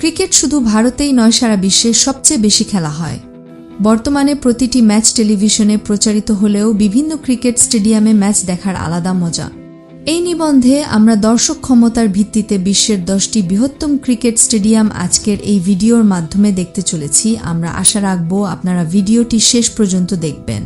Cricket শুধু ভারতেই নয়, সারা বিশ্বে সবচেয়ে বেশি খেলা হয়। বর্তমানে প্রতিটি ম্যাচ টেলিভিশনে প্রচারিত হলেও বিভিন্ন ক্রিকেট স্টেডিয়ামে ম্যাচ দেখার আলাদা মজা। এই নিবন্ধে আমরা দর্শক ক্ষমতার ভিত্তিতে বিশ্বের দশটি বৃহত্তম ক্রিকেট স্টেডিয়াম আজকের এই ভিডিওর মাধ্যমে দেখতে চলেছি। আমরা আশা রাখব আপনারা ভিডিওটি শেষ পর্যন্ত দেখবেন।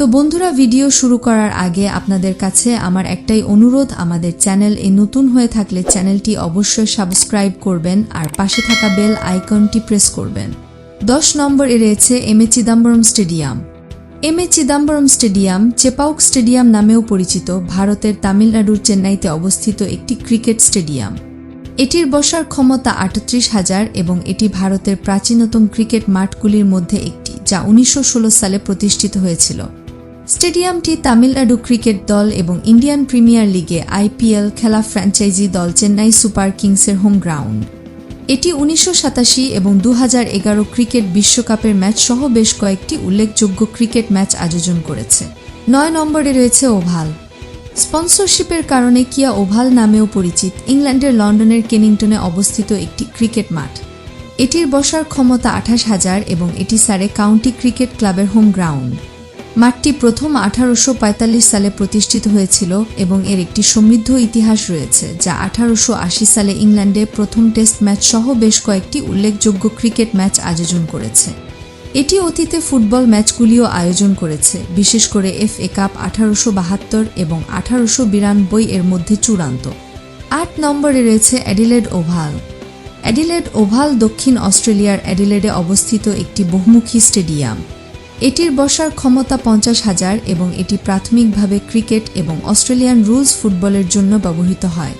তো বন্ধুরা, ভিডিও শুরু করার আগে আপনাদের কাছে আমার একটাই অনুরোধ। আমাদের চ্যানেল এ নতুন হয়ে থাকলে চ্যানেলটি অবশ্যই সাবস্ক্রাইব করবেন আর পাশে থাকা বেল আইকনটি প্রেস করবেন। দশ নম্বরে রয়েছে M A Chidambaram stadium. M A Chidambaram stadium, Chepauk stadium নামেও পরিচিত, ভারতের তামিলনাড়ুর চেন্নাইতে অবস্থিত একটি ক্রিকেট স্টেডিয়াম। এটির বসার ক্ষমতা আটত্রিশ হাজার এবং এটি ভারতের প্রাচীনতম ক্রিকেট মাঠগুলির মধ্যে একটি, যা উনিশশো ষোলো সালে প্রতিষ্ঠিত হয়েছিল। স্টেডিয়ামটি তামিলনাড়ু ক্রিকেট দল এবং ইন্ডিয়ান প্রিমিয়ার লিগে আইপিএল খেলা ফ্র্যাঞ্চাইজি দল চেন্নাই সুপার কিংসের হোম গ্রাউন্ড। এটি উনিশশো সাতাশি এবং দু হাজার এগারো ক্রিকেট বিশ্বকাপের ম্যাচ সহ বেশ কয়েকটি উল্লেখযোগ্য ক্রিকেট ম্যাচ আয়োজন করেছে। নয় নম্বরে রয়েছে ওভাল। স্পন্সরশিপের কারণে কিয়া ওভাল নামেও পরিচিত ইংল্যান্ডের লন্ডনের কেনিংটনে অবস্থিত একটি ক্রিকেট মাঠ। এটির বসার ক্ষমতা আঠাশ হাজার এবং এটি সারে কাউন্টি ক্রিকেট ক্লাবের হোম গ্রাউন্ড। মাঠটি প্রথম আঠারোশো পঁয়তাল্লিশ সালে প্রতিষ্ঠিত হয়েছিল এবং এর একটি সমৃদ্ধ ইতিহাস রয়েছে, যা আঠারোশো আশি সালে ইংল্যান্ডে প্রথম টেস্ট ম্যাচ সহ বেশ কয়েকটি উল্লেখযোগ্য ক্রিকেট ম্যাচ আয়োজন করেছে। এটি অতীতে ফুটবল ম্যাচগুলিও আয়োজন করেছে, বিশেষ করে এফ এ কাপ আঠারোশো বাহাত্তর এবং আঠারোশো বিরানব্বই এর মধ্যে চূড়ান্ত। আট নম্বরে রয়েছে অ্যাডিলেড ওভাল। অ্যাডিলেড ওভাল দক্ষিণ অস্ট্রেলিয়ার অ্যাডিলেডে অবস্থিত একটি বহুমুখী স্টেডিয়াম। এটির বসার ক্ষমতা পঞ্চাশ হাজার এবং এটি প্রাথমিকভাবে ক্রিকেট এবং অস্ট্রেলিয়ান রুলস ফুটবলের জন্য ব্যবহৃত হয়।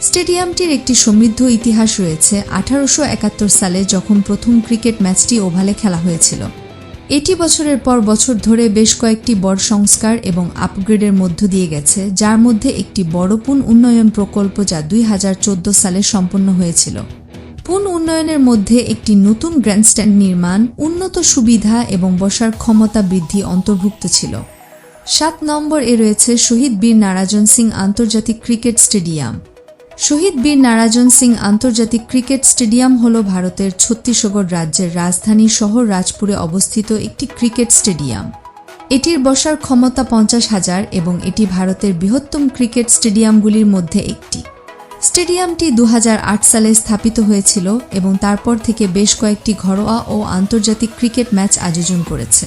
স্টেডিয়ামটির একটি সমৃদ্ধ ইতিহাস রয়েছে আঠারোশো একাত্তর সালে যখন প্রথম ক্রিকেট ম্যাচটি ওভালে খেলা হয়েছিল। এটি বছরের পর বছর ধরে বেশ কয়েকটি বড় সংস্কার এবং আপগ্রেডের মধ্য দিয়ে গেছে, যার মধ্যে একটি বড় পুন উন্নয়ন প্রকল্প যা দুই হাজার চোদ্দ সালে সম্পন্ন হয়েছিল। পুন উন্নয়নের মধ্যে একটি নতুন গ্র্যান্ডস্ট্যান্ড নির্মাণ, উন্নত সুবিধা এবং বসার ক্ষমতা বৃদ্ধি অন্তর্ভুক্ত ছিল। সাত নম্বর এ রয়েছে শহীদ বীর নারাজন সিং আন্তর্জাতিক ক্রিকেট স্টেডিয়াম। শহীদ বীর নারাজন সিং আন্তর্জাতিক ক্রিকেট স্টেডিয়াম হল ভারতের ছত্তিশগড় রাজ্যের রাজধানী শহর রাজপুরে অবস্থিত একটি ক্রিকেট স্টেডিয়াম। এটির বসার ক্ষমতা পঞ্চাশ হাজার এবং এটি ভারতের বৃহত্তম ক্রিকেট স্টেডিয়ামগুলির মধ্যে একটি। স্টেডিয়ামটি দু হাজার আট সালে স্থাপিত হয়েছিল এবং তারপর থেকে বেশ কয়েকটি ঘরোয়া ও আন্তর্জাতিক ক্রিকেট ম্যাচ আয়োজন করেছে।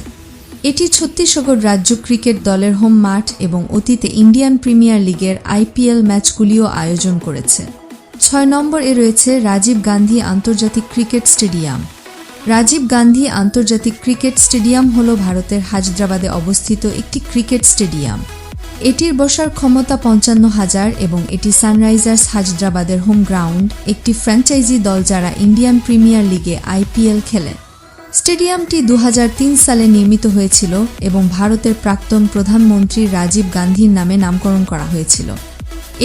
এটি ছত্তিশগড় রাজ্য ক্রিকেট দলের হোম মাঠ এবং অতীতে ইন্ডিয়ান প্রিমিয়ার লিগের আইপিএল ম্যাচগুলিও আয়োজন করেছে। ছয় নম্বর এ রয়েছে রাজীব গান্ধী আন্তর্জাতিক ক্রিকেট স্টেডিয়াম। রাজীব গান্ধী আন্তর্জাতিক ক্রিকেট স্টেডিয়াম হল ভারতের হায়দ্রাবাদে অবস্থিত একটি ক্রিকেট স্টেডিয়াম। এটির বসার ক্ষমতা পঞ্চান্ন হাজার এবং এটি সানরাইজার্স হায়দ্রাবাদের হোম গ্রাউন্ড, একটি ফ্র্যাঞ্চাইজি দল যারা ইন্ডিয়ান প্রিমিয়ার লিগে আইপিএল খেলে স্টেডিয়ামটি দু হাজার তিন সালে নির্মিত হয়েছিল এবং ভারতের প্রাক্তন প্রধানমন্ত্রী রাজীব গান্ধীর নামে নামকরণ করা হয়েছিল।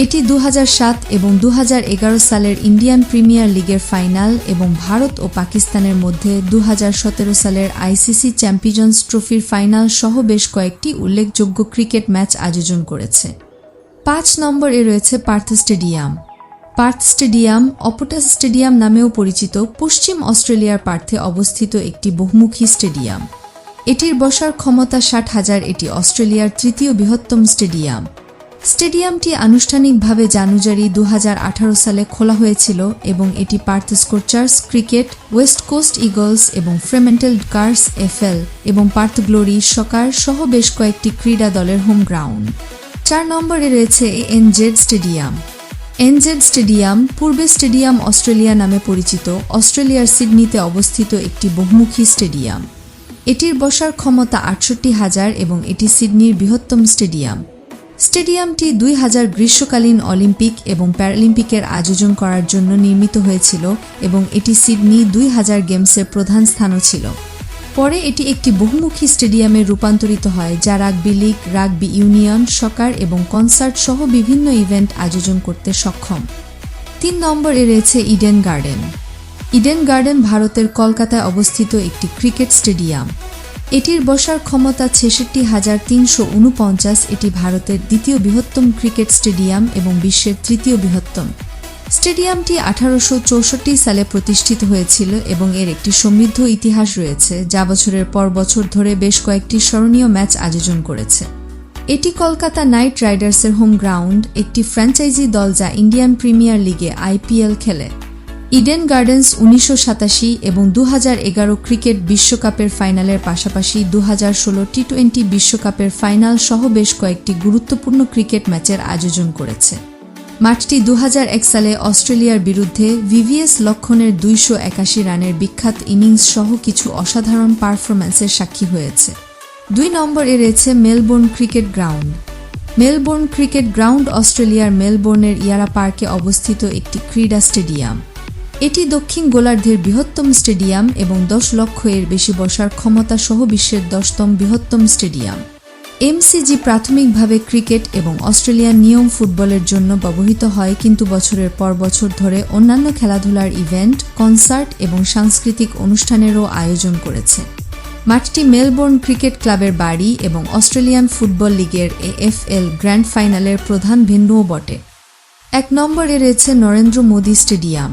এটি দু হাজার সাত এবং দু হাজার এগারো সালের ইন্ডিয়ান প্রিমিয়ার লিগের ফাইনাল এবং ভারত ও পাকিস্তানের মধ্যে দু হাজার সতেরো সালের আইসিসি চ্যাম্পিয়ন্স ট্রফির ফাইনাল সহ বেশ কয়েকটি উল্লেখযোগ্য ক্রিকেট ম্যাচ আয়োজন করেছে। পাঁচ নম্বরে রয়েছে Perth stadium. Perth stadium Optus stadium নামেও পরিচিত পশ্চিম অস্ট্রেলিয়ার পার্থে অবস্থিত একটি বহুমুখী স্টেডিয়াম। এটির বসার ক্ষমতা ষাট হাজার, এটি অস্ট্রেলিয়ার তৃতীয় বৃহত্তম স্টেডিয়াম। স্টেডিয়ামটি আনুষ্ঠানিকভাবে জানুয়ারি দু হাজার আঠারো সালে খোলা হয়েছিল এবং এটি Perth Scorchers cricket, West Coast Eagles এবং ফ্রেমেন্টেল কার্স এফএল এবং পার্থ গ্লোরি সকার সহ বেশ কয়েকটি ক্রীড়া দলের হোম গ্রাউন্ড। চার নম্বরে রয়েছে এনজেড স্টেডিয়াম। এনজেড স্টেডিয়াম পূর্বে স্টেডিয়াম অস্ট্রেলিয়া নামে পরিচিত, অস্ট্রেলিয়ার সিডনিতে অবস্থিত একটি বহুমুখী স্টেডিয়াম। এটির বসার ক্ষমতা আটষট্টি হাজার এবং এটি সিডনির বৃহত্তম স্টেডিয়াম। স্টেডিয়ামটি দুই হাজার গ্রীষ্মকালীন অলিম্পিক এবং প্যারালিম্পিকের আয়োজন করার জন্য নির্মিত হয়েছিল এবং এটি সিডনি দুই হাজার গেমসের প্রধান স্থানও ছিল। পরে এটি একটি বহুমুখী স্টেডিয়ামে রূপান্তরিত হয় যা rugby league, rugby union, soccer এবং কনসার্ট সহ বিভিন্ন ইভেন্ট আয়োজন করতে সক্ষম। তিন নম্বরে রয়েছে ইডেন গার্ডেন। ইডেন গার্ডেন ভারতের কলকাতায় অবস্থিত একটি ক্রিকেট স্টেডিয়াম। এটির বসার ক্ষমতা ছেষট্টি হাজার তিনশো উনপঞ্চাশ, এটি ভারতের দ্বিতীয় বৃহত্তম ক্রিকেট স্টেডিয়াম এবং বিশ্বের তৃতীয় বৃহত্তম। স্টেডিয়ামটি আঠারোশো চৌষট্টি সালে প্রতিষ্ঠিত হয়েছিল এবং এর একটি সমৃদ্ধ ইতিহাস রয়েছে, যা বছরের পর বছর ধরে বেশ কয়েকটি স্মরণীয় ম্যাচ আয়োজন করেছে। এটি কলকাতা নাইট রাইডার্সের হোম গ্রাউন্ড, একটি ফ্র্যাঞ্চাইজি দল যা ইন্ডিয়ান প্রিমিয়ার লিগে আইপিএল খেলে। ইডেন গার্ডেন্স উনিশশো সাতাশি এবং দু এগারো ক্রিকেট বিশ্বকাপের ফাইনালের পাশাপাশি দু ষোলো টি টোয়েন্টি বিশ্বকাপের ফাইনাল সহ বেশ কয়েকটি গুরুত্বপূর্ণ ক্রিকেট ম্যাচের আয়োজন করেছে। মাঠটি দু সালে অস্ট্রেলিয়ার বিরুদ্ধে ভিভিএস লক্ষণের দুইশো একাশি রানের বিখ্যাত ইনিংস সহ কিছু অসাধারণ পারফরম্যান্সের সাক্ষী হয়েছে। দুই নম্বরে রয়েছে Melbourne Cricket Ground. Melbourne Cricket Ground অস্ট্রেলিয়ার মেলবোর্নের ইয়ারা পার্কে অবস্থিত একটি ক্রীড়া স্টেডিয়াম। এটি দক্ষিণ গোলার্ধের বৃহত্তম স্টেডিয়াম এবং দশ লক্ষ এর বেশি বসার ক্ষমতা সহ বিশ্বের দশতম বৃহত্তম স্টেডিয়াম। এমসিজি প্রাথমিকভাবে ক্রিকেট এবং অস্ট্রেলিয়ান নিয়ম ফুটবলের জন্য ব্যবহৃত হয়, কিন্তু বছরের পর বছর ধরে অন্যান্য খেলাধুলার ইভেন্ট, কনসার্ট এবং সাংস্কৃতিক অনুষ্ঠানেরও আয়োজন করেছে। মাঠটি মেলবোর্ন ক্রিকেট ক্লাবের বাড়ি এবং অস্ট্রেলিয়ান ফুটবল লিগের এএফএল গ্র্যান্ড ফাইনালের প্রধান ভেন্যুও বটে। এক নম্বরে রয়েছে নরেন্দ্র মোদী স্টেডিয়াম।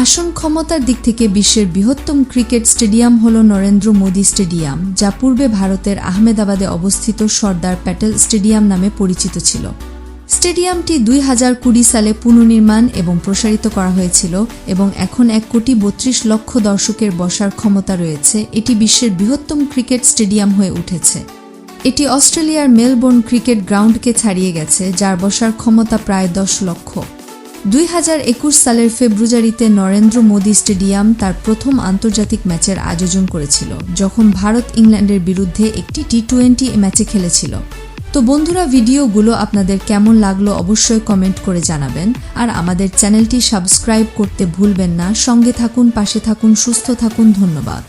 আসন ক্ষমতার দিক থেকে বিশ্বের বৃহত্তম ক্রিকেট স্টেডিয়াম হল নরেন্দ্র মোদী স্টেডিয়াম, যা পূর্বে ভারতের আহমেদাবাদে অবস্থিত সর্দার প্যাটেল স্টেডিয়াম নামে পরিচিত ছিল। স্টেডিয়ামটি দুই হাজার কুড়ি সালে পুনর্নির্মাণ এবং প্রসারিত করা হয়েছিল এবং এখন এক কোটি বত্রিশ লক্ষ দর্শকের বসার ক্ষমতা রয়েছে। এটি বিশ্বের বৃহত্তম ক্রিকেট স্টেডিয়াম হয়ে উঠেছে। এটি অস্ট্রেলিয়ার মেলবোর্ন ক্রিকেট গ্রাউন্ডকে ছাড়িয়ে গেছে, যার বসার ক্ষমতা প্রায় দশ লক্ষ। দুই হাজার একুশ সালের ফেব্রুয়ারিতে নরেন্দ্র মোদী স্টেডিয়াম তার প্রথম আন্তর্জাতিক ম্যাচের আয়োজন করেছিল, যখন ভারত ইংল্যান্ডের বিরুদ্ধে একটি টি টোয়েন্টি ম্যাচে খেলেছিল। তো বন্ধুরা, ভিডিওগুলো আপনাদের কেমন লাগল অবশ্যই কমেন্ট করে জানাবেন, আর আমাদের চ্যানেলটি সাবস্ক্রাইব করতে ভুলবেন না। সঙ্গে থাকুন, পাশে থাকুন, সুস্থ থাকুন, ধন্যবাদ।